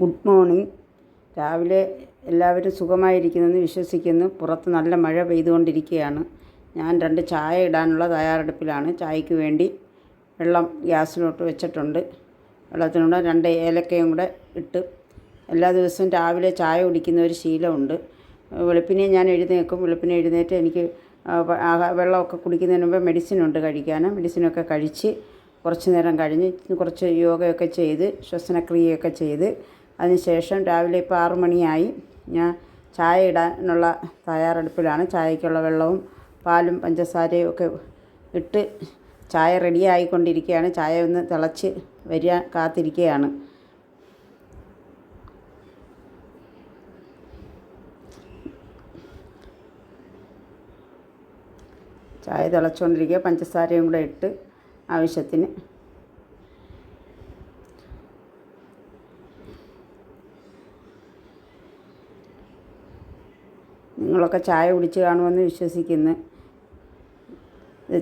Good morning. രാവിലെ എല്ലാവരും സുഖമായിരിക്കുന്നെന്ന് വിശ്വസിക്കുന്നു. പുറത്ത് നല്ല മഴ പെയ്തുകൊണ്ടിരിക്കുകയാണ്. ഞാൻ രണ്ട് ചായ ഇടാനുള്ള തയ്യാറെടുപ്പിലാണ്. ചായക്ക് വേണ്ടി വെള്ളം ഗ്യാസിലോട്ട് വെച്ചിട്ടുണ്ട്. വെള്ളത്തിനൂടെ രണ്ട് ഏലക്കയും കൂടെ ഇട്ട് എല്ലാ ദിവസവും രാവിലെ ചായ കുടിക്കുന്ന ഒരു ശീലമുണ്ട്. വെളുപ്പിനെ ഞാൻ എഴുന്നേക്കും വെളുപ്പിനെ എഴുന്നേറ്റ് എനിക്ക് വെള്ളമൊക്കെ കുടിക്കുന്നതിന് മുമ്പ് മെഡിസിൻ ഉണ്ട് കഴിക്കാൻ മെഡിസിനൊക്കെ കഴിച്ച് കുറച്ച് നേരം കഴിഞ്ഞ് കുറച്ച് യോഗയൊക്കെ ചെയ്ത് ശ്വസനക്രിയയൊക്കെ ചെയ്ത് അതിനുശേഷം രാവിലെ ഇപ്പോൾ ആറു മണിയായി. ഞാൻ ചായ ഇടാനുള്ള തയ്യാറെടുപ്പിലാണ്. ചായക്കുള്ള വെള്ളവും പാലും പഞ്ചസാരയും ഒക്കെ ഇട്ട് ചായ റെഡി ആയിക്കൊണ്ടിരിക്കുകയാണ് ചായ ഒന്ന് തിളച്ച് വരിക കാത്തിരിക്കുകയാണ്. ചായ തിളച്ചുകൊണ്ടിരിക്കുക പഞ്ചസാരയും കൂടെ ഇട്ട് ആവശ്യത്തിന് നിങ്ങളൊക്കെ ചായ കുടിച്ച് കാണുമെന്ന് വിശ്വസിക്കുന്നു.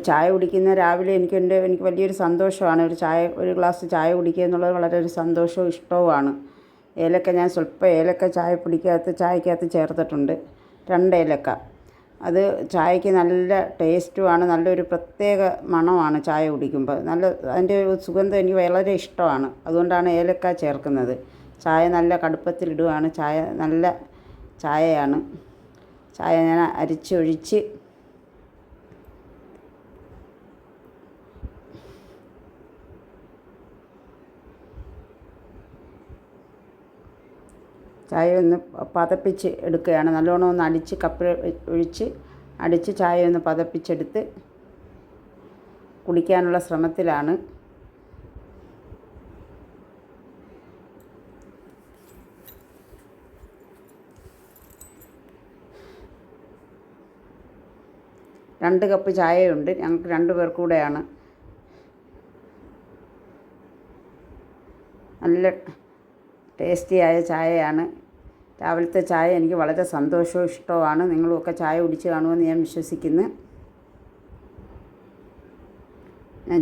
ചായ കുടിക്കുന്ന രാവിലെ എനിക്ക് എന്റെ എനിക്ക് വലിയൊരു സന്തോഷമാണ്. ഒരു ചായ ഒരു ഗ്ലാസ് ചായ കുടിക്കുക എന്നുള്ളത് വളരെ ഒരു സന്തോഷവും ഇഷ്ടവുമാണ്. ഏലക്ക ഞാൻ സ്വല്പം ഏലക്ക ചായ പിടിക്കാത്ത ചായക്കകത്ത് ചേർത്തിട്ടുണ്ട്. രണ്ട് ഏലക്ക. അത് ചായക്ക് നല്ല ടേസ്റ്റുമാണ് നല്ലൊരു പ്രത്യേക മണമാണ് ചായ കുടിക്കുമ്പോൾ. നല്ല അതിന്റെ ഒരു സുഗന്ധം എനിക്ക് വളരെ ഇഷ്ടമാണ്. അതുകൊണ്ടാണ് ഏലക്ക ചേർക്കുന്നത്. ചായ നല്ല കടുപ്പത്തിലിടുകയാണ് ചായ നല്ല ചായയാണ്. ചായ ഞാൻ അരിച്ചൊഴിച്ച് ചായ ഒന്ന് പതപ്പിച്ച് എടുക്കുകയാണ്. നല്ലോണം ഒന്ന് അടിച്ച് കപ്പിൽ ഒഴിച്ച് അടിച്ച് ചായ ഒന്ന് പതപ്പിച്ചെടുത്ത് കുടിക്കാനുള്ള ശ്രമത്തിലാണ്. രണ്ട് കപ്പ് ചായയുണ്ട്. ഞങ്ങൾക്ക് രണ്ട് പേർക്കൂടെയാണ് നല്ല ടേസ്റ്റിയായ ചായയാണ്. രാവിലത്തെ ചായ എനിക്ക് വളരെ സന്തോഷവും ഇഷ്ടവുമാണ്. നിങ്ങളുമൊക്കെ ചായ കുടിച്ച് കാണുമെന്ന് ഞാൻ വിശ്വസിക്കുന്നു.